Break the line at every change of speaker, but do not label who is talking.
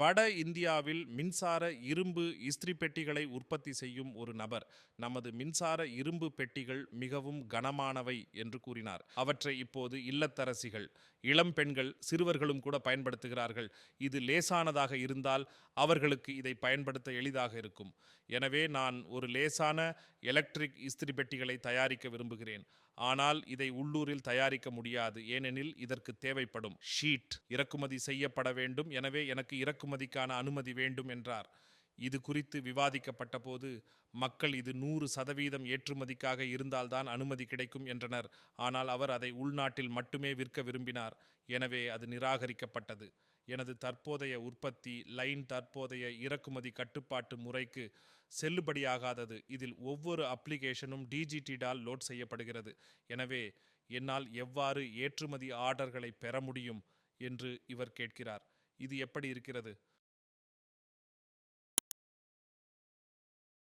வட இந்தியாவில் மின்சார இரும்பு இஸ்திரி பெட்டிகளை உற்பத்தி செய்யும் ஒரு நபர். நமது மின்சார இரும்பு பெட்டிகள் மிகவும் கனமானவை என்று கூறினார். அவற்றை இப்போது இல்லத்தரசிகள் இளம் பெண்கள் சிறுவர்களும் கூட பயன்படுத்துகிறார்கள். இது லேசானதாக இருந்தால் அவர்களுக்கு இதை பயன்படுத்த எளிதாக இருக்கும். எனவே நான் ஒரு லேசான எலக்ட்ரிக் இஸ்திரி பெட்டிகளை தயாரிக்க விரும்புகிறேன். ஆனால் இதை உள்ளூரில் தயாரிக்க முடியாது. ஏனெனில் இதற்கு தேவைப்படும் ஷீட் இறக்குமதி செய்யப்பட வேண்டும். எனவே எனக்கு இறக்குமதிக்கான அனுமதி வேண்டும் என்றார். இது குறித்து விவாதிக்கப்பட்ட போது மக்கள் இது நூறு சதவீதம் ஏற்றுமதிக்காக இருந்தால்தான் அனுமதி கிடைக்கும் என்றனர். ஆனால் அவர் அதை உள்நாட்டில் மட்டுமே விற்க விரும்பினார். எனவே அது நிராகரிக்கப்பட்டது. எனது தற்போதைய உற்பத்தி லைன் தற்போதைய இறக்குமதி கட்டுப்பாட்டு முறைக்கு செல்லுபடியாகாதது. இதில் ஒவ்வொரு அப்ளிகேஷனும் டிஜிடிடால் லோட் செய்யப்படுகிறது. எனவே என்னால் எவ்வாறு ஏற்றுமதி ஆர்டர்களை பெற முடியும்? என்று இவர் கேட்கிறார். இது எப்படி இருக்கிறது?